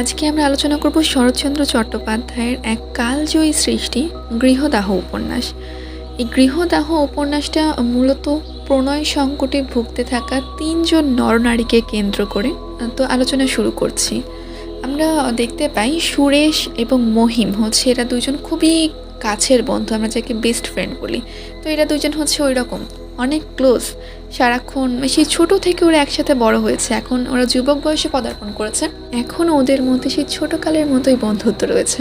আজকে আমরা আলোচনা করব শরৎচন্দ্র চট্টোপাধ্যায়ের এক কালজয়ী সৃষ্টি, গৃহদাহ উপন্যাস। এই গৃহদাহ উপন্যাসটা মূলত প্রণয় সংকটে ভুগতে থাকা তিনজন নরনারীকে কেন্দ্র করে, তো আলোচনা শুরু করছি। আমরা দেখতে পাই সুরেশ এবং মহিম হচ্ছে এরা দুজন খুবই কাছের বন্ধু, আমরা যাকে বেস্ট ফ্রেন্ড বলি। তো এরা দুজন হচ্ছে ওই রকম অনেক ক্লোজ সারাক্ষণ সেই ছোট থেকে ওরা একসাথে বড় হয়েছে। এখন ওরা যুবক বয়সে পদার্পণ করেছে। এখন ওদের মধ্যে সেই ছোটকালের মতোই বন্ধুত্ব রয়েছে।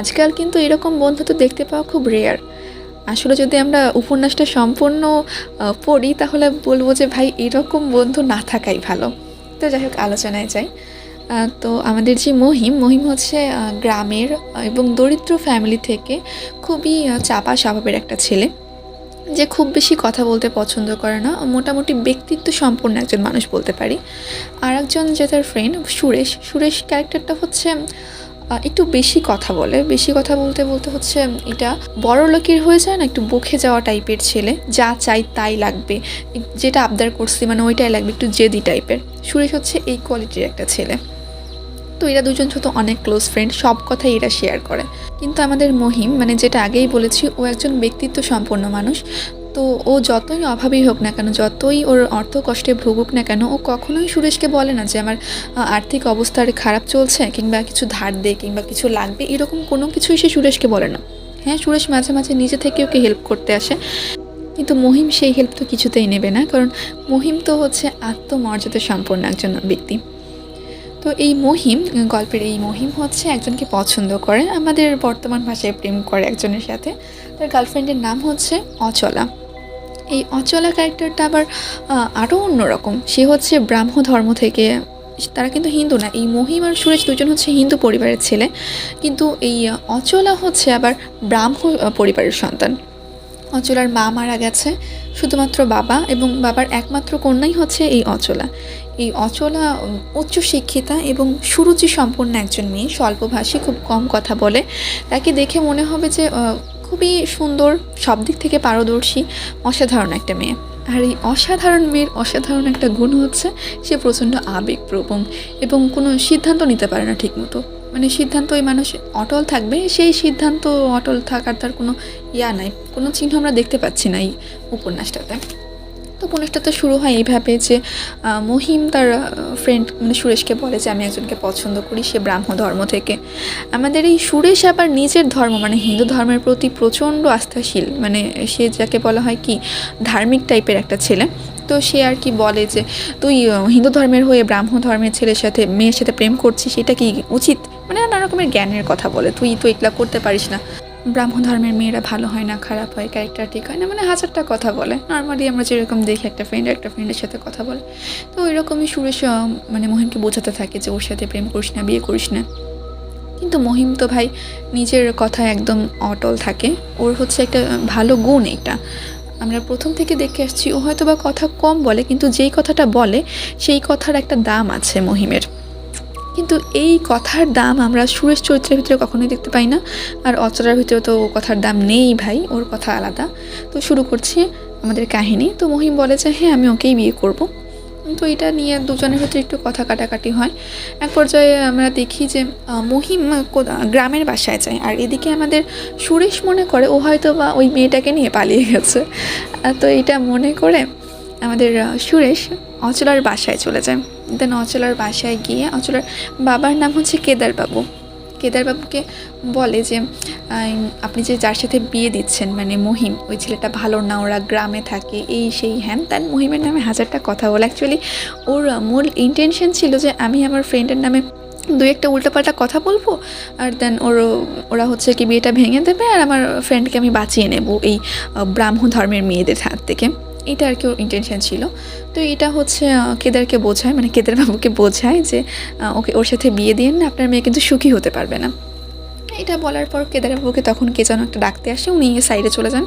আজকাল কিন্তু এরকম বন্ধুত্ব দেখতে পাওয়া খুব রেয়ার আসলে যদি আমরা উপন্যাসটা সম্পূর্ণ পড়ি, তাহলে বলব যে ভাই, এরকম বন্ধু না থাকাই ভালো। তো যাই হোক, আলোচনায় যাই। তো আমাদের যে মহিম মহিম হচ্ছে গ্রামের এবং দরিদ্র ফ্যামিলি থেকে খুবই চাপা স্বভাবের একটা ছেলে। যে খুব বেশি কথা বলতে পছন্দ করে না, মোটামুটি ব্যক্তিত্ব সম্পন্ন একজন মানুষ বলতে পারি। আর একজন যে তার ফ্রেন্ড সুরেশ। সুরেশ ক্যারেক্টারটা হচ্ছে একটু বেশি কথা বলে। বেশি কথা বলতে বলতে হচ্ছে, এটা বড় লোকের হয়ে যায় না, একটু বকে যাওয়া টাইপের ছেলে। যা চাই তাই লাগবে। যেটা আবদার করছি মানে ওইটাই লাগবে, একটু জেদি টাইপের সুরেশ হচ্ছে এই কোয়ালিটির একটা ছেলে। তো এরা দুজন শুধু অনেক ক্লোজ ফ্রেন্ড সব কথাই এরা শেয়ার করে। কিন্তু আমাদের মহিম মানে যেটা আগেই বলেছি, ও একজন ব্যক্তিত্ব সম্পন্ন মানুষ। তো ও যতই অভাবী হোক না কেন, যতই ওর অর্থ কষ্টে ভুগুক না কেন, ও কখনোই সুরেশকে বলে না যে আমার আর্থিক অবস্থার খারাপ চলছে, কিংবা কিছু ধার দে, কিংবা কিছু লাগবে, এরকম কোনো কিছুই সে সুরেশকে বলে না। হ্যাঁ সুরেশ মাঝে মাঝে নিজে থেকে ওকে হেল্প করতে আসে। কিন্তু মহিম সেই হেল্প তো কিছুতেই নেবে না, কারণ মহিম তো হচ্ছে আত্মমর্যাদা সম্পন্ন একজন ব্যক্তি। তো এই মহিম গল্পের এই মহিম হচ্ছে একজনকে পছন্দ করে, আমাদের বর্তমান ভাষায় প্রেম করে একজনের সাথে। তার গার্লফ্রেন্ডের নাম হচ্ছে অচলা। এই অচলা ক্যারেক্টারটা আবার আরও অন্যরকম। সে হচ্ছে ব্রাহ্ম ধর্ম থেকে, তারা কিন্তু হিন্দু না। এই মহিম আর সুরেশ দুজন হচ্ছে হিন্দু পরিবারের ছেলে। কিন্তু এই অচলা হচ্ছে আবার ব্রাহ্ম পরিবারের সন্তান। অচলার মা মারা গেছে, শুধুমাত্র বাবা এবং বাবার একমাত্র কন্যাই হচ্ছে এই অচলা। এই অচলা উচ্চশিক্ষিতা এবং সুরুচি সম্পন্ন একজন মেয়ে, স্বল্পভাষী, খুব কম কথা বলে। তাকে দেখে মনে হবে যে খুবই সুন্দর সব দিক থেকে পারদর্শী, অসাধারণ একটা মেয়ে। আর এই অসাধারণ মেয়ের অসাধারণ একটা গুণ হচ্ছে, সে প্রচণ্ড আবেগপ্রবণ এবং কোনো সিদ্ধান্ত নিতে পারে না ঠিকমতো। মানে সিদ্ধান্ত ওই মানুষ অটল থাকবে, সেই সিদ্ধান্ত অটল থাকার তার কোনো ইয়া নাই, কোনো চিহ্ন আমরা দেখতে পাচ্ছি না এই উপন্যাসটাতে। তো উপন্যাসটাতে শুরু হয় এইভাবে যে মহিম তার ফ্রেন্ড মানে সুরেশকে বলে যে, আমি একজনকে পছন্দ করি, সে ব্রাহ্ম ধর্ম থেকে। আমাদের এই সুরেশ আবার নিজের ধর্ম মানে হিন্দু ধর্মের প্রতি প্রচণ্ড আস্থাশীল। মানে সে যাকে বলা হয় কি, ধার্মিক টাইপের একটা ছেলে। তো সে আর কি বলে যে, তুই হিন্দু ধর্মের হয়ে ব্রাহ্ম ধর্মের ছেলের সাথে, মেয়ের সাথে প্রেম করছিস, সেটা কি উচিত? মানে নানা রকমের জ্ঞানের কথা বলে, তুই তো এগুলা করতে পারিস না। ব্রাহ্ম ধর্মের মেয়েরা ভালো হয় না, খারাপ হয় ক্যারেক্টার ঠিক হয় না মানে হাজারটা কথা বলে। নর্মালি আমরা যেরকম দেখি, একটা ফ্রেন্ড একটা ফ্রেন্ডের সাথে কথা বলে। তো ওই রকমই সুরেশ মানে মহিমকে বোঝাতে থাকে যে ওর সাথে প্রেম করিস না, বিয়ে করিস না। কিন্তু মহিম তো ভাই নিজের কথা একদম অটল থাকে। ওর হচ্ছে একটা ভালো গুণ এটা। আমরা প্রথম থেকে দেখে আসছি, ও হয়তো বা কথা কম বলে, কিন্তু যেই কথাটা বলে, সেই কথার একটা দাম আছে মহিমের। কিন্তু এই কথার দাম আমরা সুরেশ চরিত্রের ভিতরে কখনোই দেখতে পাই না। আর অচলার ভিতরে তো কথার দাম নেই ভাই, ওর কথা আলাদা। তো শুরু করছি আমাদের কাহিনী। তো মহিম বলে যে হ্যাঁ আমি ওকেই বিয়ে করব। তো এটা নিয়ে দুজনের ভিতরে একটু কথা কাটাকাটি হয়। এক পর্যায়ে আমরা দেখি যে মহিম গ্রামের বাসায় যায়। আর এদিকে আমাদের সুরেশ মনে করে ও হয়তো বা ওই মেয়েটাকে নিয়ে পালিয়ে গেছে। তো এটা মনে করে আমাদের সুরেশ অচলার বাসায় চলে যায়। দেন অচলার বাসায় গিয়ে অচলার বাবার নাম হচ্ছে কেদারবাবু। কেদারবাবুকে বলে যে আপনি যে যার সাথে বিয়ে দিচ্ছেন মানে মহিম, ওই ছেলেটা ভালো না, ওরা গ্রামে থাকে, এই সেই হ্যান তার মহিমের নামে হাজারটা কথা বলে। অ্যাকচুয়ালি ওর মূল ইন্টেনশন ছিল যে, আমি আমার ফ্রেন্ডের নামে দু একটা উল্টোপাল্টা কথা বলব, আর দেন ওর, ওরা হচ্ছে কি বিয়েটা ভেঙে দেবে, আর আমার ফ্রেন্ডকে আমি বাঁচিয়ে নেব এই ব্রাহ্ম ধর্মের মেয়েদের হাত থেকে। এটা আর কি ওর ইন্টেনশন ছিল। তো এটা হচ্ছে কেদারকে বোঝায় মানে কেদার বাবুকে বোঝায় যে ওকে ওর সাথে বিয়ে দিয়ে না, আপনার মেয়ে কিন্তু সুখী হতে পারবে না। এটা বলার পর কেদারবাবুকে তখন কে যেন একটা ডাকতে আসে, উনি সাইডে চলে যান।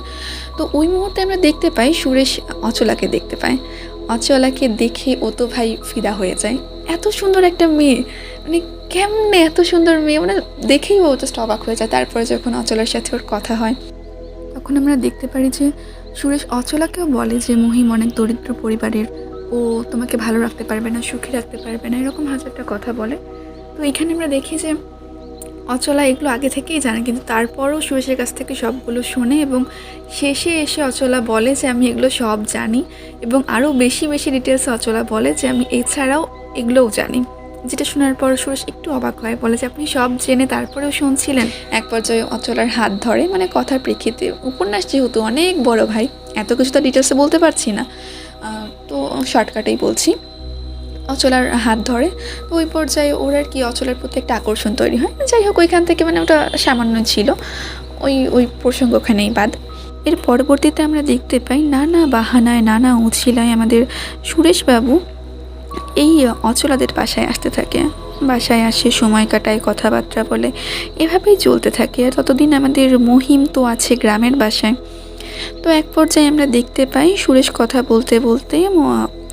তো ওই মুহূর্তে আমরা দেখতে পাই, সুরেশ অচলাকে দেখতে পাই অচলাকে দেখে ও তো ভাই ফিদা হয়ে যায়। এত সুন্দর একটা মেয়ে মানে কেমনে এত সুন্দর মেয়ে মানে দেখেই ও জাস্ট অবাক হয়ে যায়। তারপরে যখন অচলার সাথে ওর কথা হয়, তখন আমরা দেখতে পারি যে সুরেশ অচলাকেও বলে যে, মহিম অনেক দরিদ্র পরিবারের। ও তোমাকে ভালো রাখতে পারবে না, সুখী রাখতে পারবে না। এরকম হাজারটা কথা বলে। তো এখানে আমরা দেখি যে, অচলা এগুলো আগে থেকেই জানে, কিন্তু তারপরও সুরেশের কাছ থেকে সবগুলো শোনে এবং শেষে এসে অচলা বলে যে, আমি এগুলো সব জানি। এবং আরও বেশি বেশি ডিটেলসে অচলা বলে যে, আমি এছাড়াও এগুলোও জানি। যেটা শোনার পর সুরেশ একটু অবাক হয়, বলে যে, আপনি সব জেনে তারপরেও শুনছিলেন? এক পর্যায়ে অচলার হাত ধরে মানে কথার প্রেক্ষিতে। উপন্যাস যেহেতু অনেক বড় ভাই, এত কিছু তো ডিটেলসে বলতে পারছি না। তো শর্টকাটেই বলছি। অচলার হাত ধরে, তো ওই পর্যায়ে ওর আর কি অচলার প্রতি একটা আকর্ষণ তৈরি হয়। যাই হোক, ওইখান থেকে মানে ওটা সামান্য ছিল। ওই ওই প্রসঙ্গ ওখানেই বাদ। এর পরবর্তীতে আমরা দেখতে পাই নানা বাহানায়, নানা উছিলায় আমাদের সুরেশবাবু এই অচলাদের বাসায় আসতে থাকে। বাসায় আসে, সময় কাটায়, কথাবার্তা বলে। এভাবেই চলতে থাকে আর ততদিন আমাদের মহিম তো আছে গ্রামের বাসায়। তো এক পর্যায়ে আমরা দেখতে পাই, সুরেশ কথা বলতে বলতে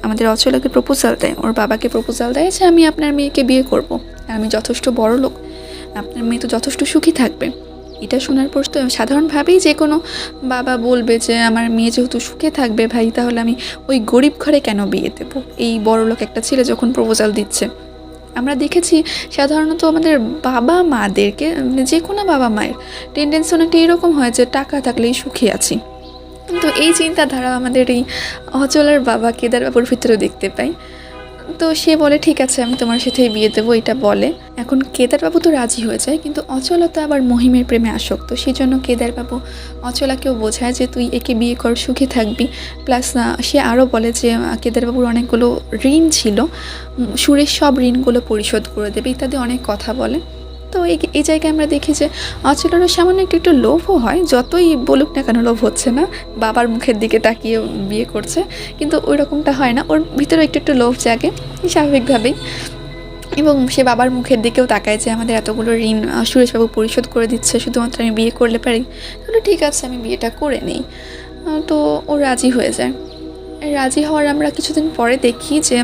আমাদের অচলাকে প্রপোজাল দেয়। ওর বাবাকে প্রপোজাল দেয় যে, আমি আপনার মেয়েকে বিয়ে করব। আমি যথেষ্ট বড় লোক আপনার মেয়ে তো যথেষ্ট সুখী থাকবে। এটা শোনার পর তো সাধারণভাবেই যে কোনো বাবা বলবে যে, আমার মেয়ে যেহেতু সুখে থাকবে ভাই, তাহলে আমি ওই গরিব ঘরে কেন বিয়ে দেবো? এই বড় লোক একটা ছেলে যখন প্রপোজাল দিচ্ছে। আমরা দেখেছি সাধারণত আমাদের বাবা মাদেরকে মানে যে কোনো বাবা মায়ের টেন্ডেন্সি অনেকটা এরকম হয় যে, টাকা থাকলেই সুখী আছি। কিন্তু এই চিন্তাধারা আমাদের এই অচলার বাবা কেদার বাবুর ভিতরেও দেখতে পাই। তো সে বলে, ঠিক আছে, আমি তোমার সাথেই বিয়ে দেবো, এটা বলে। এখন কেদারবাবু তো রাজি হয়ে যায়, কিন্তু অচলতা আবার মহিমের প্রেমে আসক্ত। সেই জন্য কেদারবাবু অচলাকেও বোঝায় যে, তুই একে বিয়ে কর, সুখে থাকবি। প্লাস সে আরও বলে যে কেদারবাবুর অনেকগুলো ঋণ ছিল। সুরের সব ঋণগুলো পরিশোধ করে দেবে। ইত্যাদি অনেক কথা বলে। তো এই এই জায়গায় আমরা দেখি যে অচলারও সামান্য একটু একটু লোভও হয়। যতই বলুক না কেন লোভ হচ্ছে না। বাবার মুখের দিকে তাকিয়ে বিয়ে করছে। কিন্তু ওই রকমটা হয় না। ওর ভিতরে একটু একটু লোভ জাগে, স্বাভাবিকভাবেই। এবং সে বাবার মুখের দিকেও তাকায় যে আমাদের এতগুলো ঋণ সুরেশবাবু পরিশোধ করে দিচ্ছে, শুধুমাত্র আমি বিয়ে করলে পারি। তাহলে ঠিক আছে, আমি বিয়েটা করে নিই। তো ও রাজি হয়ে যায়। রাজি হওয়ার আমরা কিছুদিন পরে দেখি যে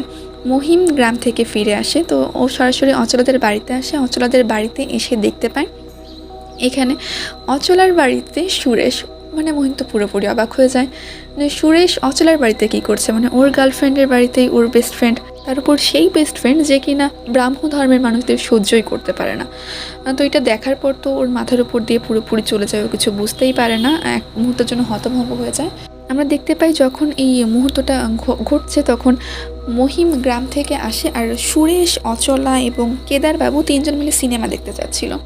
মহিম গ্রাম থেকে ফিরে আসে। তো ও সরাসরি অচলাদের বাড়িতে আসে। অচলাদের বাড়িতে এসে দেখতে পায়। এখানে অচলার বাড়িতে সুরেশ মানে মহিম তো পুরোপুরি অবাক হয়ে যায়। মানে সুরেশ অচলার বাড়িতে কি করছে? মানে ওর গার্লফ্রেন্ডের বাড়িতেই ওর বেস্ট ফ্রেন্ড তার উপর সেই বেস্ট ফ্রেন্ড যে কিনা ব্রাহ্ম ধর্মের মানুষদের সহ্যই করতে পারে না। তো এটা দেখার পর তো ওর মাথার উপর দিয়ে পুরোপুরি চলে যায়। ও কিছু বুঝতেই পারে না। এক মুহূর্তের জন্য হতভম্ব হয়ে যায়। আমরা দেখতে পাই যখন এই মুহূর্তটা ঘটছে তখন মহিম গ্রাম থেকে আসে আর সুরেশ, অচলা এবং কেদারবাবু তিনজন মিলে সিনেমা দেখতে যাচ্ছিল।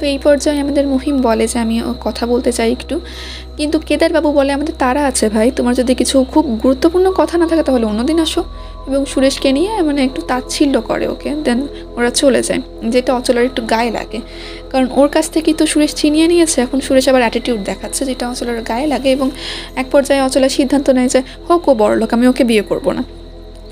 তো এই পর্যায়ে আমাদের মহিম বলে যে, আমি কথা বলতে চাই একটু। কিন্তু কেদারবাবু বলে, আমাদের তারা আছে ভাই, তোমার যদি কিছু খুব গুরুত্বপূর্ণ কথা না থাকে তাহলে অন্যদিন আসো। এবং সুরেশকে নিয়ে মানে একটু তাচ্ছিল্য করে ওকে, দেন ওরা চলে যায়। যেটা অচলার একটু গায়ে লাগে। কারণ ওর কাছ থেকেই তো সুরেশ চিনিয়ে নিয়েছে, এখন সুরেশ আবার অ্যাটিটিউড দেখাচ্ছে যেটা অচলার গায়ে লাগে এবং এক পর্যায়ে অচলা সিদ্ধান্ত নেয় যে, হোক, ও বড় লোক আমি ওকে বিয়ে করব না।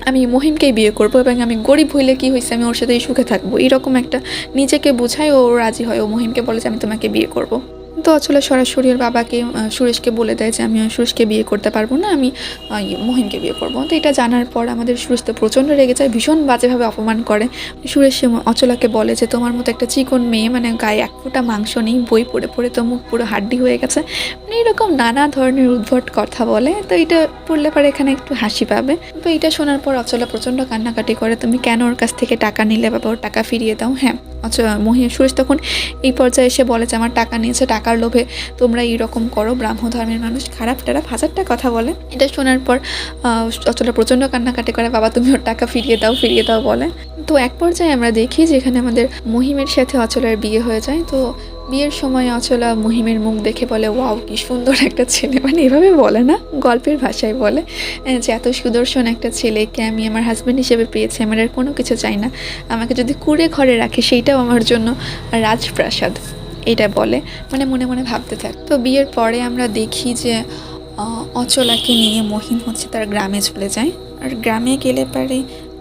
আমি মহিমকেই বিয়ে করব এবং আমি গরিব হইলে কি হয়েছে আমি ওর সাথেই সুখে থাকব। এরকম একটা নিজেকে বোঝায় ও রাজি হয়। ও মহিমকে বলে যে, আমি তোমাকে বিয়ে করব। তো অচলা সরাসরি ওর বাবাকে সুরেশকে বলে দেয় যে আমি সুরেশকে বিয়ে করতে পারব না আমি ইয়ে, মহিমকে বিয়ে করব। তো এটা জানার পর আমাদের সুরেশ তো প্রচণ্ড রেগে যায় ভীষণ বাজেভাবে অপমান করে। সুরেশ অচলাকে বলে যে তোমার মতো একটা চিকন মেয়ে মানে গায়ে এক ফোঁটা মাংস নেই বই পড়ে পড়ে তো মুখ পুরো হাড্ডি হয়ে গেছে। মানে এরকম নানা ধরনের উদ্ভট কথা বলে। তো এটা পড়লে পরে এখানে একটু হাসি পাবে। তো এটা শোনার পর অচলা প্রচণ্ড কান্নাকাটি করে তুমি কেন ওর কাছ থেকে টাকা নিলে? বাবা ওর টাকা ফিরিয়ে দাও। হ্যাঁ অচলা মহিলা সুরেশ তখন এই পর্যায়ে এসে বলে যে, আমার টাকা নিয়েছে, টাকার লোভে তোমরা এইরকম করো ব্রাহ্ম ধর্মের মানুষ, খারাপ টারাপ হাজারটা কথা বলে। এটা শোনার পর অচলা প্রচণ্ড কান্নাকাটি করে, বাবা, তুমি ওর টাকা ফিরিয়ে দাও ফিরিয়ে দাও, বলে। তো এক পর্যায়ে আমরা দেখি যেখানে আমাদের মহিমের সাথে অচলের বিয়ে হয়ে যায়। তো বিয়ের সময় অচলা মহিমের মুখ দেখে বলে, ওয়াও, কি সুন্দর একটা ছেলে। মানে এভাবে বলে না, গল্পের ভাষায় বলে যে এত সুদর্শন একটা ছেলেকে আমি আমার হাজব্যান্ড হিসেবে পেয়েছি, আমার আর কোনো কিছু চাই না। আমাকে যদি কুড়ে ঘরে রাখে, সেইটাও আমার জন্য রাজপ্রাসাদ। এটা বলে মানে মনে মনে ভাবতে থাক। তো বিয়ের পরে আমরা দেখি যে অচলাকে নিয়ে মহিম হচ্ছে তার গ্রামে চলে যায়। আর গ্রামে গেলে পারে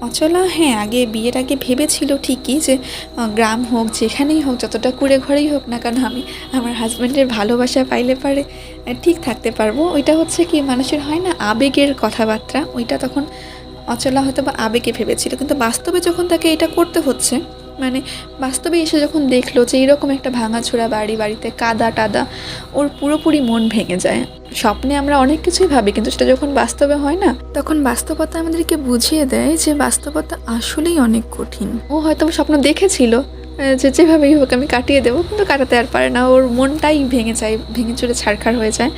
অচলা হ্যাঁ আগে বিয়ের আগে ভেবেছিল ঠিকই যে গ্রাম হোক, যেখানেই হোক, যতটা কুড়ে ঘরেই হোক না কেন, আমি আমার হাজব্যান্ডের ভালোবাসা পাইলে পারে ঠিক থাকতে পারব। ওইটা হচ্ছে কি, মানুষের হয় না আবেগের কথাবার্তা, ওইটা তখন অচলা হয়তো বা আবেগে ভেবেছিল। কিন্তু বাস্তবে যখন তাকে এটা করতে হচ্ছে মানে বাস্তবে এসে যখন দেখল যে এরকম একটা ভাঙাচোরা বাড়ি, বাড়িতে কাদা টাদা, ওর পুরোপুরি মন ভেঙে যায়। স্বপ্নে আমরা অনেক কিছুই ভাবি, কিন্তু সেটা যখন বাস্তবে হয় না, তখন বাস্তবতা আমাদেরকে বুঝিয়ে দেয় যে বাস্তবতা আসলেই অনেক কঠিন। ও হয়তো স্বপ্ন দেখেছিল যে যেভাবেই হোক আমি কাটিয়ে দেবো, কিন্তু কাটাতে আর পারে না। ওর মনটাই ভেঙে যায়, ভেঙে চুরে ছাড়খাড় হয়ে যায়।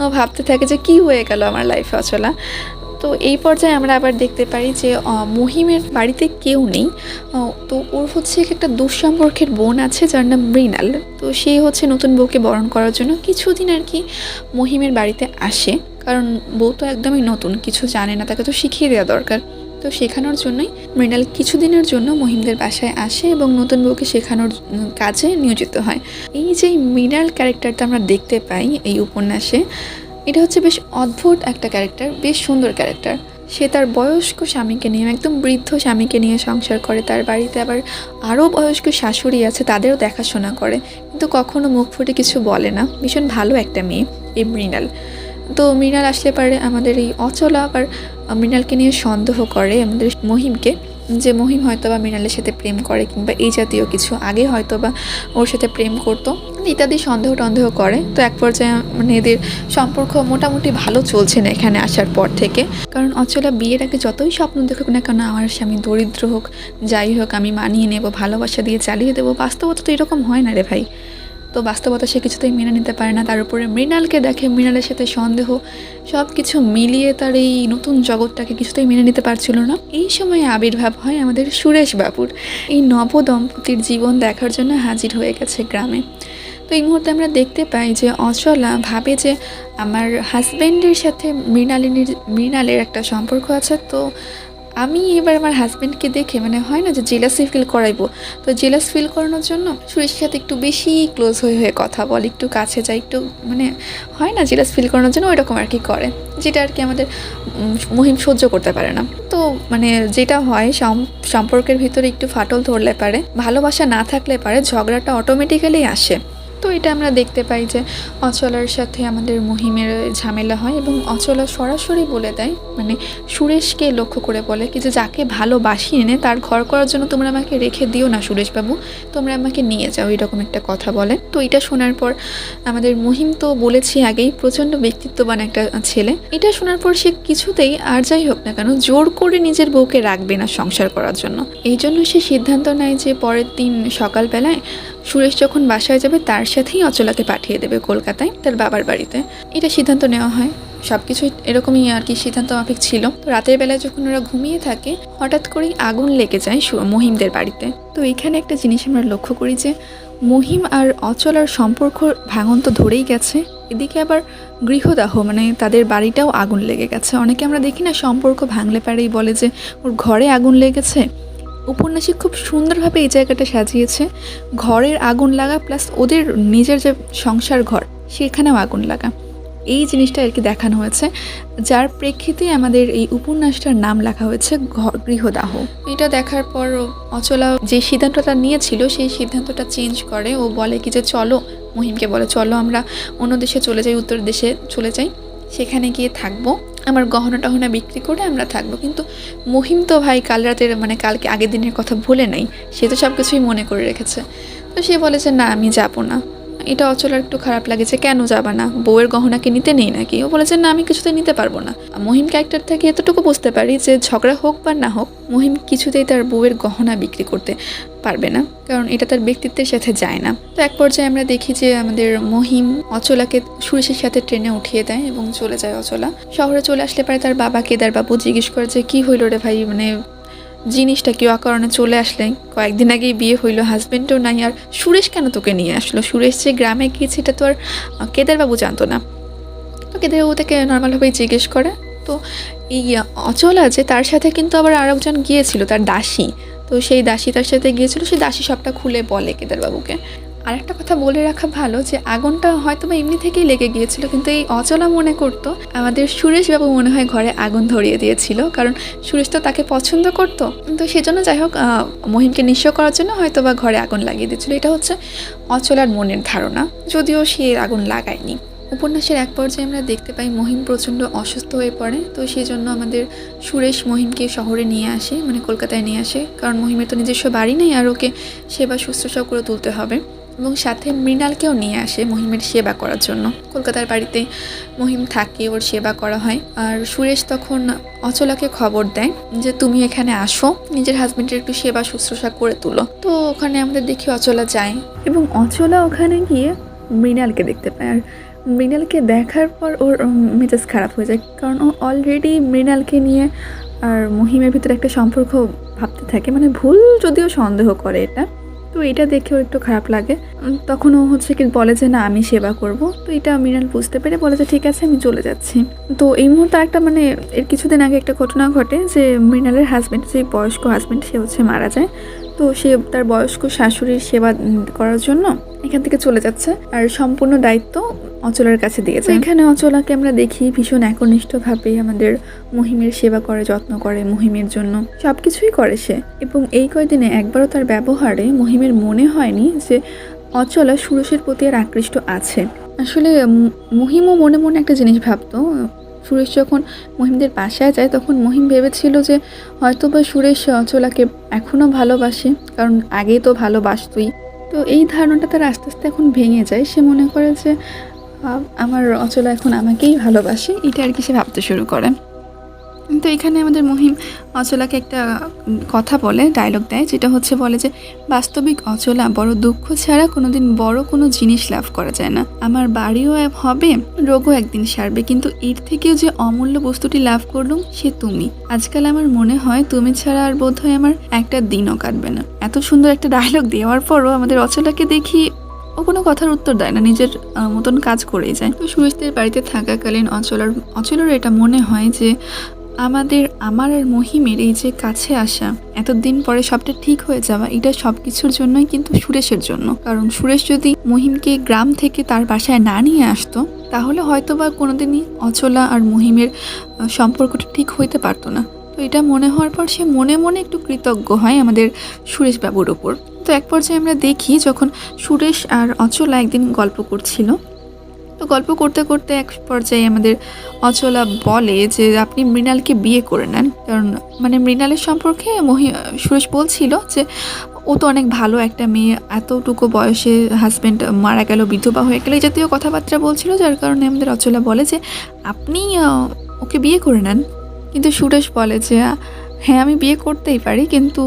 ও ভাবতে থাকে যে কি হয়ে গেল আমার লাইফে অচলা। তো এই পর্যায়ে আমরা আবার দেখতে পারি যে মহিমের বাড়িতে কেউ নেই। তো ওর হচ্ছে একটা দুঃসম্পর্কের বোন আছে, যার নাম মৃণাল। তো সে হচ্ছে নতুন বউকে বরণ করার জন্য কিছুদিন আর কি মহিমের বাড়িতে আসে। কারণ বউ তো একদমই নতুন, কিছু জানে না, তাকে তো শিখিয়ে দেওয়া দরকার। তো শেখানোর জন্যই মৃণাল কিছুদিনের জন্য মহিমদের বাসায় আসে এবং নতুন বউকে শেখানোর কাজে নিয়োজিত হয়। এই যে মৃণাল ক্যারেক্টারটা আমরা দেখতে পাই এই উপন্যাসে এটা হচ্ছে বেশ অদ্ভুত একটা ক্যারেক্টার, বেশ সুন্দর ক্যারেক্টার। সে তার বয়স্ক স্বামীকে নিয়ে, একদম বৃদ্ধ স্বামীকে নিয়ে সংসার করে। তার বাড়িতে আবার আরও বয়স্ক শাশুড়ি আছে, তাদেরও দেখাশোনা করে। কিন্তু কখনো মুখ ফুটে কিছু বলে না। ভীষণ ভালো একটা মেয়ে, এই মৃণাল। তো মৃণাল আসলে পারে আমাদের এই অচলা, আবার মৃণালকে নিয়ে সন্দেহ করে আমাদের মহিমকে। যে মহিম হয়তো বা মৃণালের সাথে প্রেম করে কিংবা এই জাতীয় কিছু। আগে হয়তো বা ওর সাথে প্রেম করতো, ইত্যাদি সন্দেহ টন্দেহ করে। তো এক পর্যায়ে মানে এদের সম্পর্ক মোটামুটি ভালো চলছে না এখানে আসার পর থেকে। কারণ অচলা বিয়ের আগে যতই স্বপ্ন দেখুক না কেন, আমার স্বামী দরিদ্র হোক, যাই হোক, আমি মানিয়ে নেব, ভালোবাসা দিয়ে চালিয়ে দেবো, বাস্তবতা তো এরকম হয় না রে ভাই। তো বাস্তবতা সে কিছুতেই মেনে নিতে পারে না। তার উপরে মৃণালকে দেখে মৃণালের সাথে সন্দেহ সব কিছু মিলিয়ে তার এই নতুন জগৎটাকে কিছুতেই মেনে নিতে পারছিল না। এই সময়ে আবির্ভাব হয় আমাদের সুরেশ বাবুর। এই নব দম্পতির জীবন দেখার জন্য হাজির হয়ে গেছে গ্রামে। তো এই মুহূর্তে আমরা দেখতে পাই যে অচলা ভাবে যে আমার হাজব্যান্ডের সাথে মৃণালিনীর, মৃণালের একটা সম্পর্ক আছে, তো আমি এবার আমার হাজব্যান্ডকে দেখে মানে হয় না যে জেলাসি ফিল করাইবো। তো জেলাস ফিল করানোর জন্য সুরেশের সাথে একটু বেশি ক্লোজ হয়ে হয়ে কথা বলে, একটু কাছে যায়, একটু মানে হয় না জেলাস ফিল করানোর জন্য ওই রকম আর কি করে, যেটা আর কি আমাদের মহিম সহ্য করতে পারে না। তো মানে যেটা হয় সম- সম্পর্কের ভিতরে একটু ফাটল ধরলে পারে, ভালোবাসা না থাকলে পারে, ঝগড়াটা অটোমেটিক্যালি আসে। তো এটা আমরা দেখতে পাই যে অচলার সাথে আমাদের মহিমের ঝামেলা হয় এবং অচলা সরাসরি বলে দেয় মানে সুরেশকে লক্ষ্য করে বলে কি যে যাকে ভালোবাসি এনে তার ঘর করার জন্য তোমরা আমাকে রেখে দিও না সুরেশবাবু, তোমরা আমাকে নিয়ে যাও, এরকম একটা কথা বলে। তো এটা শোনার পর আমাদের মহিম তো বলেছি আগেই, প্রচণ্ড ব্যক্তিত্ববান একটা ছেলে। এটা শোনার পর সে কিছুতেই আর যাই হোক না কেন জোর করে নিজের বউকে রাখবে না সংসার করার জন্য। এই জন্য সে সিদ্ধান্ত নেয় যে পরের দিন সকালবেলায় সুরেশ যখন বাসায় যাবে, তার সাথেই অচলাকে পাঠিয়ে দেবে কলকাতায়, তার বাবার বাড়িতে। এটা সিদ্ধান্ত নেওয়া হয়। সব কিছুই এরকমই আর কি সিদ্ধান্ত মাফিক ছিল। তো রাতের বেলায় যখন ওরা ঘুমিয়ে থাকে, হঠাৎ করেই আগুন লেগে যায় মহিমদের বাড়িতে। তো এখানে একটা জিনিস আমরা লক্ষ্য করি যে, মহিম আর অচলার সম্পর্ক ভাঙন তো ধরেই গেছে। এদিকে আবার গৃহদাহ মানে তাদের বাড়িটাও আগুন লেগে গেছে। অনেকে আমরা দেখি না সম্পর্ক ভাঙলে পারেই বলে যে, ওর ঘরে আগুন লেগেছে। উপন্যাসিক খুব সুন্দরভাবে এই জায়গাটা সাজিয়েছে। ঘরের আগুন লাগা প্লাস ওদের নিজের যে সংসার ঘর, সেখানেও আগুন লাগা। এই জিনিসটা আর কি দেখানো হয়েছে, যার প্রেক্ষিতে আমাদের এই উপন্যাসটার নাম লেখা হয়েছে গৃহদাহ। এটা দেখার পর অচলা যে সিদ্ধান্তটা নিয়েছিল, সেই সিদ্ধান্তটা চেঞ্জ করে। ও বলে কি যে, চলো, মহিমকে বলে, চলো আমরা অন্য দেশে চলে যাই, উত্তর দেশে চলে যাই। সেখানে গিয়ে থাকব। আমার গহনা টহনা বিক্রি করে আমরা থাকব। কিন্তু মহিম তো ভাই কাল রাতের মানে কালকে আগের দিনের কথা ভুলে নাই। সে তো সব কিছুই মনে করে রেখেছে। তো সে বলেছে না, আমি যাব না। এটা অচলার একটু খারাপ লাগেছে কেন যাবা না? বউয়ের গহনাকে নিতে নেই নাকি? ও বলেছে, না, আমি কিছুতে নিতে পারব না। মহিম ক্যারেক্টার থেকে এতটুকু বুঝতে পারি যে ঝগড়া হোক বা না হোক, মহিম কিছুতেই তার বউয়ের গহনা বিক্রি করতে পারবে না, কারণ এটা তার ব্যক্তিত্বের সাথে যায় না। তো এক পর্যায়ে আমরা দেখি যে আমাদের মহিম অচলাকে সুরেশের সাথে ট্রেনে উঠিয়ে দেয় এবং চলে যায় অচলা। শহরে চলে আসলে পরে তার বাবা কেদারবাবু জিজ্ঞেস করে যে, কি হইল রে ভাই? মানে জিনিসটা কেউ অকারণে চলে আসলে। কয়েকদিন আগেই বিয়ে হইল হাজব্যান্ডও নাই আর সুরেশ কেন তোকে নিয়ে আসলো? সুরেশ যে গ্রামে গিয়েছে এটা তো আর কেদারবাবু জানতো না। তো কেদারবাবু তাকে নর্মালভাবেই জিজ্ঞেস করে, তো এই অচল আছে তার সাথে কিন্তু আবার আরেকজন গিয়েছিল, তার দাসী। তো সেই দাসী তার সাথে গিয়েছিল সেই দাসী সবটা খুলে বলে কেদারবাবুকে। আর একটা কথা বলে রাখা ভালো যে আগুনটা হয়তো বা এমনি থেকেই লেগে গিয়েছিল, কিন্তু এই অচলা মনে করতো। আমাদের সুরেশবাবু মনে হয় ঘরে আগুন ধরিয়ে দিয়েছিল, কারণ সুরেশ তো তাকে পছন্দ করতো। তো সেজন্য যাই হোক মহিমকে নিঃস্ব করার জন্য হয়তো বা ঘরে আগুন লাগিয়ে দিয়েছিল। এটা হচ্ছে অচলার মনের ধারণা, যদিও সে আগুন লাগায়নি। উপন্যাসের এক পর্যায়ে আমরা দেখতে পাই মহিম প্রচণ্ড অসুস্থ হয়ে পড়ে, তো সেই জন্য আমাদের সুরেশ মহিমকে শহরে নিয়ে আসে মানে কলকাতায় নিয়ে আসে। কারণ মহিমের তো নিজস্ব বাড়ি নেই আর ওকে সেবা শুশ্রূষা করে তুলতে হবে। এবং সাথে মৃণালকেও নিয়ে আসে মহিমের সেবা করার জন্য। কলকাতার বাড়িতে মহিম থাকে, ওর সেবা করা হয়। আর সুরেশ তখন অচলাকে খবর দেয় যে, তুমি এখানে আসো, নিজের হাজবেন্ডের একটু সেবা শুশ্রূষা করে তুলো। তো ওখানে আমাদের দেখি অচলা যায়। এবং অচলা ওখানে গিয়ে মৃণালকে দেখতে পায়। আর মৃণালকে দেখার পর ওর মেজাজ খারাপ হয়ে যায়। কারণ ও অলরেডি মৃণালকে নিয়ে আর মহিমের ভিতরে একটা সম্পর্ক ভাবতে থাকে। মানে ভুল যদিও সন্দেহ করে এটা। তো এটা দেখেও একটু খারাপ লাগে। তখন ও হচ্ছে কি বলে যে, না, আমি সেবা করব। তো এটা মৃণাল বুঝতে পেরে বলে যে, ঠিক আছে, আমি চলে যাচ্ছি। তো এই মুহূর্তে একটা মানে এর কিছুদিন আগে একটা ঘটনা ঘটে যে, মৃণালের হাজব্যান্ড যে বয়স্ক হাজব্যান্ড সে হচ্ছে মারা যায়। তো সে তার বয়স্ক শাশুড়ির সেবা করার জন্য এখান থেকে চলে যাচ্ছে। আর সম্পূর্ণ দায়িত্ব অচলার কাছে দিয়েছে। এখানে অচলাকে আমরা দেখি ভীষণ একনিষ্ঠভাবে আমাদের মহিমের সেবা করে যত্ন করে মহিমের জন্য। সব কিছুই করে সে। এবং এই কয়দিনে একবারও তার ব্যবহারে মহিমের মনে হয়নি যে অচলা সুরেশের প্রতি আর আকৃষ্ট আছে। আসলে মহিমও মনে মনে একটা জিনিস ভাবতো। সুরেশ যখন মহিমদের বাসায় যায় তখন মহিম ভেবেছিল যে হয়তো বা সুরেশ অচলাকে এখনও ভালোবাসে কারণ আগেই তো ভালোবাসতই। তো এই ধারণাটা তার আস্তে আস্তে এখন ভেঙে যায়। সে মনে করে যে আমার অচলা এখন আমাকেই ভালোবাসে, এটা আর কি সে ভাবতে শুরু করে। তো এখানে আমাদের মহিম অচলাকে একটা কথা বলে ডায়লগ দেয়, যেটা হচ্ছে বলে যে, বাস্তবিক অচলা বড় দুঃখ ছাড়া কোনোদিন বড় কোনো জিনিস লাভ করা যায় না। আমার বাড়িও হবে, রোগও একদিন সারবে, কিন্তু এর থেকেও যে অমূল্য বস্তুটি লাভ করলুম, সে তুমি। আজকাল আমার মনে হয়, তুমি ছাড়া আর বোধ হয় আমার একটা দিনও কাটবে না। এত সুন্দর একটা ডায়লগ দেওয়ার পরও আমাদের অচলাকে দেখি ও কোনো কথার উত্তর দেয় না, নিজের মতন কাজ করেই যায়। তো সুরেশদের বাড়িতে থাকাকালীন অচলার, অচলের এটা মনে হয় যে, আমাদের, আমার আর মহিমের এই যে কাছে আসা, এতদিন পরে সবটা ঠিক হয়ে যাওয়া, এটা সব কিছুর জন্যই কিন্তু সুরেশের জন্য। কারণ সুরেশ যদি মহিমকে গ্রাম থেকে তার বাসায় না নিয়ে আসতো, তাহলে হয়তো বা কোনোদিনই অচলা আর মহিমের সম্পর্কটা ঠিক হইতে পারতো না। তো এটা মনে হওয়ার পর সে মনে মনে একটু কৃতজ্ঞ হয় আমাদের সুরেশ বাবুর ওপর তো এক পর্যায়ে আমরা দেখি যখন সুরেশ আর অচলা একদিন গল্প করছিল। তো গল্প করতে করতে এক পর্যায়ে আমাদের অচলা বলে যে, আপনি মৃণালকে বিয়ে করে নেন। কারণ মানে মৃণালের সম্পর্কে মহি, সুরেশ বলছিল যে, ও তো অনেক ভালো একটা মেয়ে, এতটুকু বয়সে হাজব্যান্ড মারা গেল, বিধবা হয়ে গেল। এই জাতীয় কথাবার্তা বলছিল, যার কারণে আমাদের অচলা বলে যে, আপনি ওকে বিয়ে করে নেন। কিন্তু সুরেশ বলে যে হ্যাঁ আমি বিয়ে করতেই পারি, কিন্তু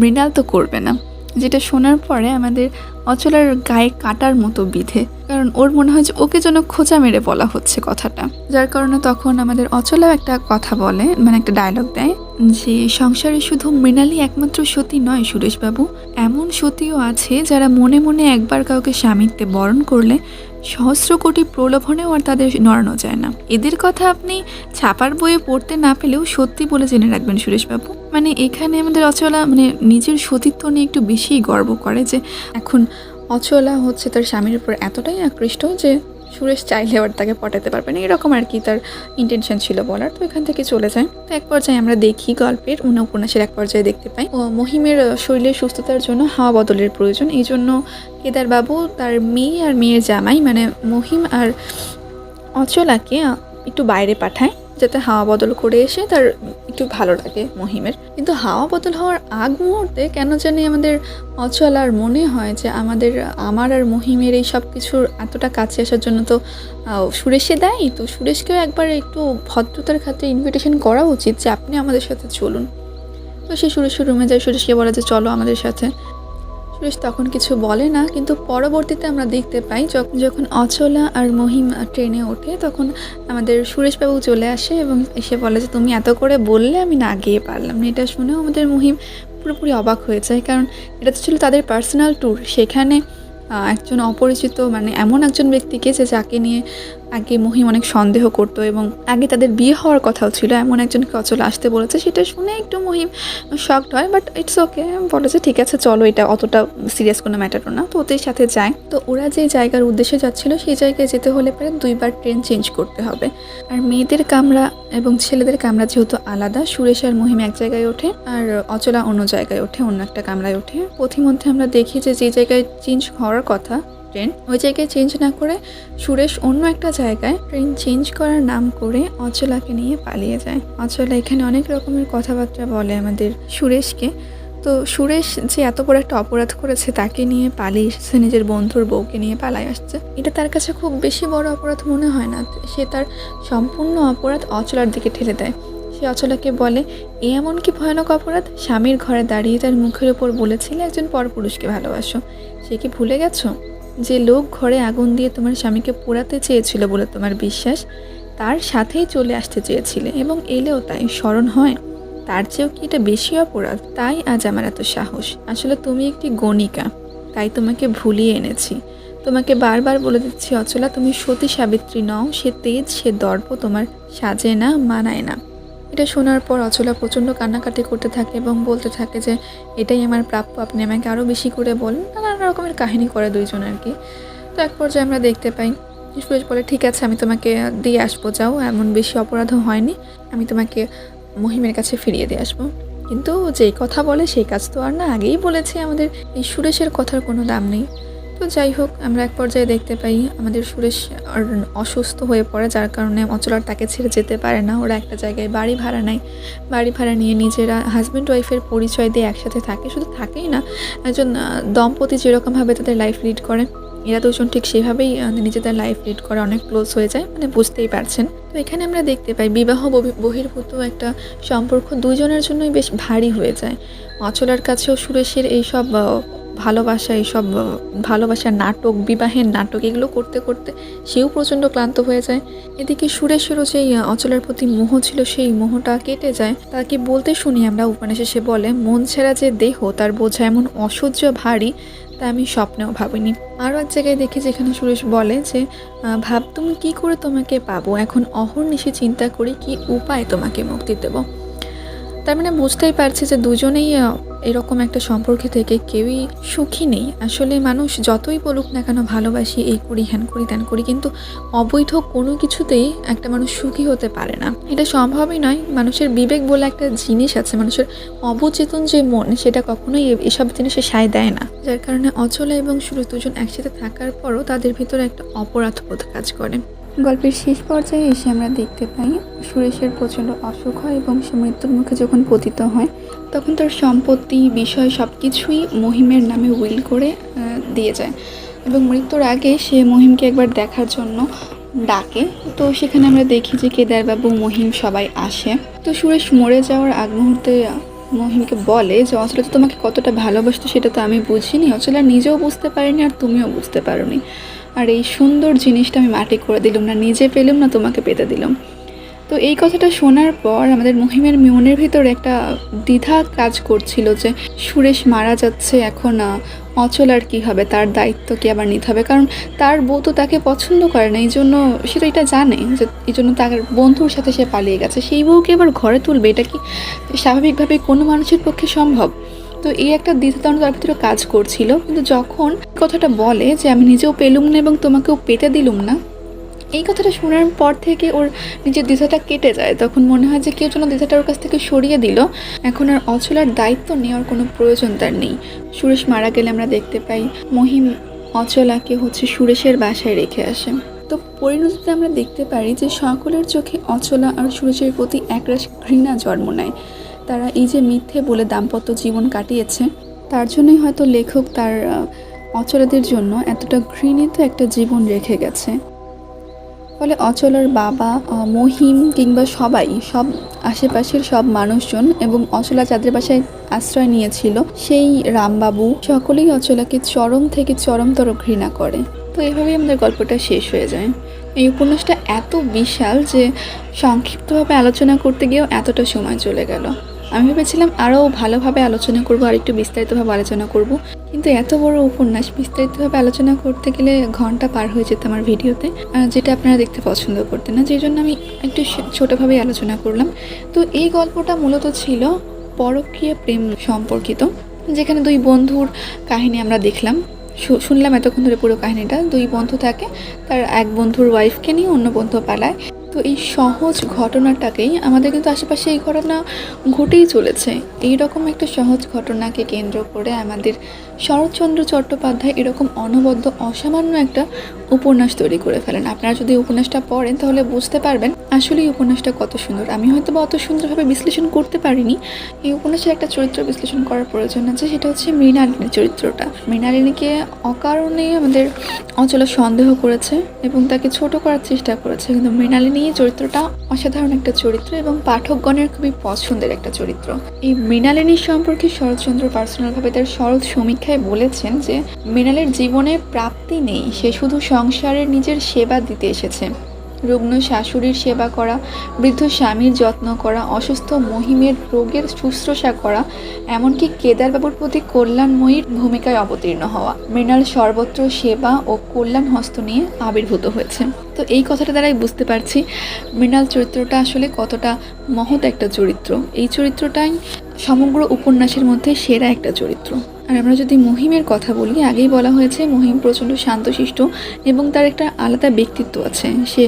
মৃণাল তো করবে না। যেটা শোনার পরে আমাদের অচলার গায়ে কাটার মতো বিধে। কারণ ওর মনে হয় যে ওকে যেন খোঁচা মেরে বলা হচ্ছে কথাটা। যার কারণে তখন আমাদের অচলাও একটা কথা বলে মানে একটা ডায়লগ দেয় যে, সংসারে শুধু মৃণালি একমাত্র সতী নয়, সুরেশবাবু। এমন সতীও আছে যারা মনে মনে একবার কাউকে স্বামীত্বে বরণ করলে সহস্র কোটি প্রলোভনেও আর তাদের নড়ানো যায় না। এদের কথা আপনি ছাপার বইয়ে পড়তে না পেলেও সত্যি বলে জেনে রাখবেন, সুরেশবাবু। মানে এখানে আমাদের অচলা মানে নিজের সতীত্ব নিয়ে একটু বেশিই গর্ব করে যে এখন অচলা হচ্ছে তার স্বামীর উপর এতটাই আকৃষ্ট যে সুরেশ চাইলে আবার তাকে পটাতে পারবে না। এরকম আর কি তার ইন্টেনশন ছিল বলার। তো এখান থেকে চলে যায়। তো এক পর্যায়ে আমরা দেখি গল্পের উন উপন্যাসের এক পর্যায়ে দেখতে পাই। ও মহিমের শরীরের সুস্থতার জন্য হাওয়া বদলের প্রয়োজন। এই জন্য কেদারবাবু তার মেয়ে আর মেয়ের জামাই মানে মহিম আর অচলাকে একটু বাইরে পাঠায়। যাতে হাওয়া বদল করে এসে তার একটু ভালো লাগে মহিমের। কিন্তু হাওয়া বদল হওয়ার আগ মুহূর্তে কেন জানি আমাদের অচল আর মনে হয় যে আমাদের, আমার আর মহিমের এই সব কিছুর এতটা কাছে আসার জন্য তো সুরেশে দেয়। তো সুরেশকেও একবার একটু ভদ্রতার খাতে ইনভিটেশন করা উচিত যে আপনি আমাদের সাথে চলুন। তো সে সুরেশের রুমে যায়, সুরেশকে বলা যে, চলো আমাদের সাথে। সুরেশ তখন কিছু বলে না, কিন্তু পরবর্তীতে আমরা দেখতে পাই যখ- যখন অচলা আর মহিম ট্রেনে ওঠে, তখন আমাদের সুরেশবাবু চলে আসে এবং এসে বলে যে, তুমি এত করে বললে আমি না গিয়ে পারলাম না। এটা শুনেও আমাদের মহিম পুরোপুরি অবাক হয়ে যায়, কারণ এটা তো ছিল তাদের পার্সোনাল ট্যুর সেখানে একজন অপরিচিত মানে এমন একজন ব্যক্তিকে যে, যাকে নিয়ে আগে মহিম অনেক সন্দেহ করতো এবং আগে তাদের বিয়ে হওয়ার কথাও ছিল। এমন একজনকে অচল আসতে বলেছে, সেটা শুনে একটু মহিম শকড হয় বাট ইটস ওকে বলে যে ঠিক আছে, চলো, এটা অতটা সিরিয়াস কোনো ম্যাটারও না। তো ওদের সাথে যায়। তো ওরা যে জায়গার উদ্দেশ্যে যাচ্ছিল, সেই জায়গায় যেতে হলে পরে দুইবার ট্রেন চেঞ্জ করতে হবে। আর মেয়েদের কামরা এবং ছেলেদের কামরা যেহেতু আলাদা, সুরেশ আর মহিম এক জায়গায় ওঠে, আর অচলা অন্য জায়গায় ওঠে, অন্য একটা কামরায় ওঠে। পথিমধ্যে আমরা দেখি যে যে জায়গায় চেঞ্জ হওয়ার কথা ট্রেন ওই জায়গায় চেঞ্জ না করে সুরেশ অন্য একটা জায়গায় ট্রেন চেঞ্জ করার নাম করে অচলাকে নিয়ে পালিয়ে যায়। অচলা এখানে অনেক রকমের কথাবার্তা বলে আমাদের সুরেশকে। তো সুরেশ যে এত বড় একটা অপরাধ করেছে তাকে নিয়ে পালিয়ে এসেছে নিজের বন্ধুর বউকে নিয়ে পালাই আসছে। এটা তার কাছে খুব বেশি বড় অপরাধ মনে হয় না। সে তার সম্পূর্ণ অপরাধ অচলার দিকে ঠেলে দেয়। সে অচলাকে বলে, এ এমন কি ভয়ানক অপরাধ? স্বামীর ঘরে দাঁড়িয়ে তার মুখের ওপর বলেছিলে একজন পরপুরুষকে ভালোবাসো। সে কি ভুলে গেছো? যে লোক ঘরে আগুন দিয়ে তোমার স্বামীকে পোড়াতে চেয়েছিল বলে তোমার বিশ্বাস, তার সাথেই চলে আসতে চেয়েছিলে এবং এলেও তাই স্মরণ হয়। তার চেয়েও কি এটা বেশি অপরাধ? তাই আজ আমার এত সাহস। আসলে তুমি একটি গণিকা, তাই তোমাকে ভুলিয়ে এনেছি। তোমাকে বারবার বলে দিচ্ছি, অচলা, তুমি সতী সাবিত্রী নও, সে তেজ, সে দর্প তোমার সাজে না, মানায় না। এটা শোনার পর অচলা প্রচণ্ড কান্নাকাটি করতে থাকে এবং বলতে থাকে যে, এটাই আমার প্রাপ্য, আপনি আমাকে আরও বেশি করে বলেন। নানান রকমের কাহিনী করে দুইজন আর কি। তো এক পর্যায়ে আমরা দেখতে পাই, সুরেশ বলে, ঠিক আছে, আমি তোমাকে দিয়ে আসব, যাও, এমন বেশি অপরাধও হয়নি। আমি তোমাকে মহিমের কাছে ফিরিয়ে দিয়ে আসব। কিন্তু যেই কথা বলে, সেই কাজ তো আর না, আগেই বলেছে আমাদের, এই সুরেশের কথার কোনো দাম নেই। তো যাই হোক, আমরা এক পর্যায়ে দেখতে পাই আমাদের সুরেশ আর অসুস্থ হয়ে পড়ে, যার কারণে অচলার তাকে ছেড়ে যেতে পারে না। ওরা একটা জায়গায় বাড়ি ভাড়া নেয়। বাড়ি ভাড়া নিয়ে নিজেরা হাজব্যান্ড ওয়াইফের পরিচয় দিয়ে একসাথে থাকে। শুধু থাকেই না, একজন দম্পতি যেরকমভাবে তাদের লাইফ লিড করে, এরা দুজন ঠিক সেভাবেই নিজেদের লাইফ লিড করে, অনেক ক্লোজ হয়ে যায় মানে বুঝতেই পারছেন। তো এখানে আমরা দেখতে পাই বিবাহ বহি- বহির্ভূত একটা সম্পর্ক, দুজনের জন্যই বেশ ভারী হয়ে যায়। অচলার কাছেও সুরেশের এইসব ভালোবাসা এইসব ভালোবাসার নাটক বিবাহের নাটক এগুলো করতে করতে সেও প্রচণ্ড ক্লান্ত হয়ে যায়। এদিকে সুরেশেরও যেই অচলের প্রতি মোহ ছিল সেই মোহটা কেটে যায়। তাকে বলতে শুনি আমরা উপন্যাসে সে বলে মন ছেঁড়া যে দেহ তার বোঝা এমন অসহ্য ভারী তা আমি স্বপ্নেও ভাবিনি। আরও এক জায়গায় দেখি যেখানে সুরেশ বলে যে আহ, ভাবতুম কি করে তোমাকে পাবো? এখন অহর্নিশে চিন্তা করি কি উপায় তোমাকে মুক্তি দেবো? তার মানে বুঝতেই পারছি যে দুজনেই এরকম একটা সম্পর্কে থেকে কেউই সুখী নেই। আসলে মানুষ যতই বলুক না কেন ভালোবাসি, এই করি হ্যান করি ত্যান করি, কিন্তু অবৈধ কোনো কিছুতেই একটা মানুষ সুখী হতে পারে না। এটা সম্ভবই নয়। মানুষের বিবেক বলে একটা জিনিস আছে, মানুষের অবচেতন যে মন, সেটা কখনোই এসব জিনিসে সায় দেয় না। যার কারণে অচলা এবং সুরেশ দুজন একসাথে থাকার পরও তাদের ভিতরে একটা অপরাধ বোধ কাজ করে। গল্পের শেষ পর্যায়ে এসে আমরা দেখতে পাই, সুরেশের প্রচণ্ড অসুখ হয় এবং সে মৃত্যুর মুখে যখন পতিত হয়, তখন তার সম্পত্তি, বিষয় সব কিছুই মহিমের নামে উইল করে দিয়ে যায়। এবং মৃত্যুর আগে সে মহিমকে একবার দেখার জন্য ডাকে। তো সেখানে আমরা দেখি যে কেদারবাবু, মহিম সবাই আসে। তো সুরেশ মরে যাওয়ার আগ মুহূর্তে মহিমকে বলে যে, অচলা তোমাকে কতটা ভালোবাসতো সেটা তো আমি বুঝিনি। অচলা নিজেও বুঝতে পারিনি আর তুমিও বুঝতে পারোনি। আর এই সুন্দর জিনিসটা আমি মাটি করে দিলাম না, নিজে পেলাম না, তোমাকে পেতে দিলাম। তো এই কথাটা শোনার পর আমাদের মহিমের মনের ভিতরে একটা দ্বিধা কাজ করছিল যে সুরেশ মারা যাচ্ছে, এখন অচল আর কী হবে? তার দায়িত্ব কি আবার নিতে হবে? কারণ তার বউ তো তাকে পছন্দ করে না এই জন্য সে তো এটা জানে যে এই জন্য তার বন্ধুর সাথে সে পালিয়ে গেছে। সেই বউকে এবার ঘরে তুলবে, এটা কি স্বাভাবিকভাবে কোনো মানুষের পক্ষে সম্ভব? তো এই একটা দ্বিধাদ্বন্দ্ব তার ভিতরে কাজ করছিল। কিন্তু যখন কথাটা বলে যে, আমি নিজেও পেলুম না এবং তোমাকেও পেতে দিলুম না, এই কথাটা শোনার পর থেকে ওর নিজের দ্বিধাটা কেটে যায়। তখন মনে হয় যে, কেউ যেন দ্বিধাটা ওর কাছ থেকে সরিয়ে দিল। এখন আর অচলার দায়িত্ব নেওয়ার কোনো প্রয়োজন তার নেই। সুরেশ মারা গেলে আমরা দেখতে পাই, মহিম অচলাকে হচ্ছে সুরেশের বাসায় রেখে আসে। তো পরিণতিতে আমরা দেখতে পারি যে, সকলের চোখে অচলা আর সুরেশের প্রতি একরাশ ঘৃণা জন্ম নেয়। তারা এই যে মিথ্যে বলে দাম্পত্য জীবন কাটিয়েছে, তার জন্যই হয়তো লেখক তার অচলাদের জন্য এতটা ঘৃণিত একটা জীবন রেখে গেছে। ফলে অচলার বাবা মহিম কিংবা সবাই, সব আশেপাশের সব মানুষজন এবং অচলা যাদের বাসায় আশ্রয় নিয়েছিল, সেই রামবাবু সকলেই অচলাকে চরম থেকে চরমতর ঘৃণা করে। তো এভাবেই আমাদের গল্পটা শেষ হয়ে যায়। এই উপন্যাসটা এত বিশাল যে সংক্ষিপ্তভাবে আলোচনা করতে গিয়েও এতটা সময় চলে গেল। আমি ভেবেছিলাম আরও ভালোভাবে আলোচনা করব, আর একটু বিস্তারিতভাবে আলোচনা করব। কিন্তু এত বড় উপন্যাস, বিস্তারিতভাবে আলোচনা করতে গেলে ঘণ্টা পার হয়ে যেত আমার ভিডিওতে যেটা আপনারা দেখতে পছন্দ করতেন না। যেই জন্য আমি একটু ছোটোভাবেই আলোচনা করলাম। তো এই গল্পটা মূলত ছিল পরকীয় প্রেম সম্পর্কিত, যেখানে দুই বন্ধুর কাহিনী আমরা দেখলাম। শুনলাম এতক্ষণ ধরে পুরো কাহিনীটা। দুই বন্ধু থাকে, তার এক বন্ধুর ওয়াইফকে নিয়ে অন্য বন্ধু পালায়। তো এই সহজ ঘটনাটাকেই আমাদের কিন্তু আশেপাশে এই ঘটনা ঘটেই চলেছে। এই রকম একটা সহজ ঘটনাকে কেন্দ্র করে আমাদের শরৎচন্দ্র চট্টোপাধ্যায় এরকম অনবদ্য, অসামান্য একটা উপন্যাস তৈরি করে ফেলেন। আপনারা যদি উপন্যাসটা পড়েন, তাহলে বুঝতে পারবেন আসলে এই উপন্যাসটা কত সুন্দর। আমি হয়তো বা অত সুন্দরভাবে বিশ্লেষণ করতে পারিনি। এই উপন্যাসের একটা চরিত্র বিশ্লেষণ করার প্রয়োজন আছে, সেটা হচ্ছে মৃণালিনীর চরিত্রটা। মৃণালিনীকে অকারণে আমাদের অচলা সন্দেহ করেছে এবং তাকে ছোট করার চেষ্টা করেছে। কিন্তু মৃণালিনী চরিত্রটা অসাধারণ একটা চরিত্র এবং পাঠকগণের খুবই পছন্দের একটা চরিত্র। এই মৃণালিনীর সম্পর্কে শরৎচন্দ্র পার্সোনালভাবে তার শরৎ সমীক্ষায় বলেছেন যে, মৃণালের জীবনে প্রাপ্তি নেই, সে শুধু সংসারের নিজের সেবা দিতে এসেছে। রুগ্ন শাশুড়ির সেবা করা, বৃদ্ধ স্বামীর যত্ন করা, অসুস্থ মহিমের রোগের শুশ্রূষা করা, এমনকি কেদারবাবুর প্রতি কল্যাণময়ীর ভূমিকায় অবতীর্ণ হওয়া। মৃণাল সর্বত্র সেবা ও কল্যাণ হস্ত নিয়ে আবির্ভূত হয়েছে। তো এই কথাটা দ্বারাই বুঝতে পারছি, মৃণাল চরিত্রটা আসলে কতটা মহৎ একটা চরিত্র। এই চরিত্রটাই সমগ্র উপন্যাসের মধ্যে সেরা একটা চরিত্র। আর আমরা যদি মহিমের কথা বলি, আগেই বলা হয়েছে মহিম প্রচণ্ড শান্তশিষ্ট এবং তার একটা আলাদা ব্যক্তিত্ব আছে। সে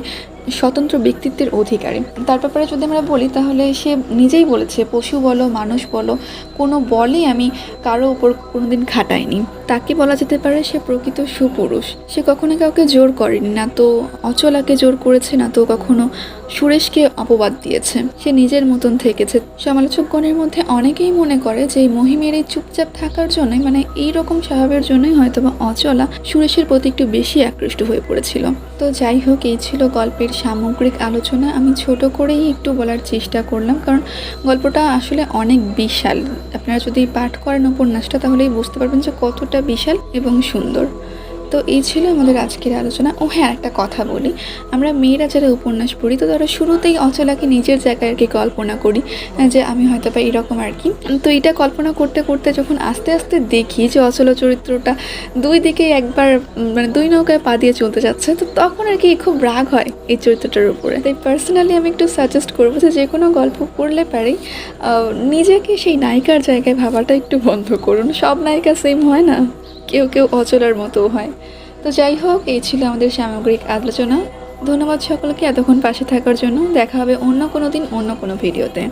স্বতন্ত্র ব্যক্তিত্বের অধিকারী। তার ব্যাপারে যদি আমরা বলি, তাহলে সে নিজেই বলেছে, পশু বলো, মানুষ বলো, কোনো বলই আমি কারও ওপর কোনোদিন খাটাইনি। তাকে বলা যেতে পারে সে প্রকৃত সুপুরুষ। সে কখনো কাউকে জোর করেনি না তো অচলাকে জোর করেছে, না তো কখনো সুরেশকে অপবাদ দিয়েছে। সে নিজের মতন থেকেছে। সমালোচকগণের মধ্যে অনেকেই মনে করে যে মহিমের এই চুপচাপ থাকার জন্যই মানে এই রকম স্বভাবের জন্যই হয়তো বা অচলা সুরেশের প্রতি একটু বেশি আকৃষ্ট হয়ে পড়েছিল। তো যাই হোক, এই ছিল গল্পের সামগ্রিক আলোচনা আমি ছোট করেই একটু বলার চেষ্টা করলাম, কারণ গল্পটা আসলে অনেক বিশাল। আপনারা যদি পাঠ করেন উপন্যাসটা, তাহলেই বুঝতে পারবেন যে কতটা বিশাল এবং সুন্দর। তো এই ছিল আমাদের আজকের আলোচনা। ও হ্যাঁ একটা কথা বলি। আমরা মেয়েরা যারা উপন্যাস পড়ি তো ধরো শুরুতেই অচলাকে নিজের জায়গায় আর কি কল্পনা করি যে আমি হয়তো বা এরকম আর কি। তো এটা কল্পনা করতে করতে যখন আস্তে আস্তে দেখি যে অচলা চরিত্রটা দুই দিকে একবার মানে দুই নৌকায় পা দিয়ে চলতে যাচ্ছে তো তখন আর কি খুব রাগ হয় এই চরিত্রটার উপরে। তাই পার্সোনালি আমি একটু সাজেস্ট করব যে যে কোনো গল্প পড়লে আহ, নিজেকে সেই নায়িকার জায়গায় ভাবাটা একটু বন্ধ করুন। সব নায়িকা সেম হয় না? কেউ কেউ অচলার মতো হয়। তো যাই হোক, এই ছিল আমাদের সামগ্রিক আলোচনা। ধন্যবাদ সকলকে এতক্ষণ পাশে থাকার জন্য। দেখা হবে অন্য কোনো দিন, অন্য কোনো ভিডিওতে।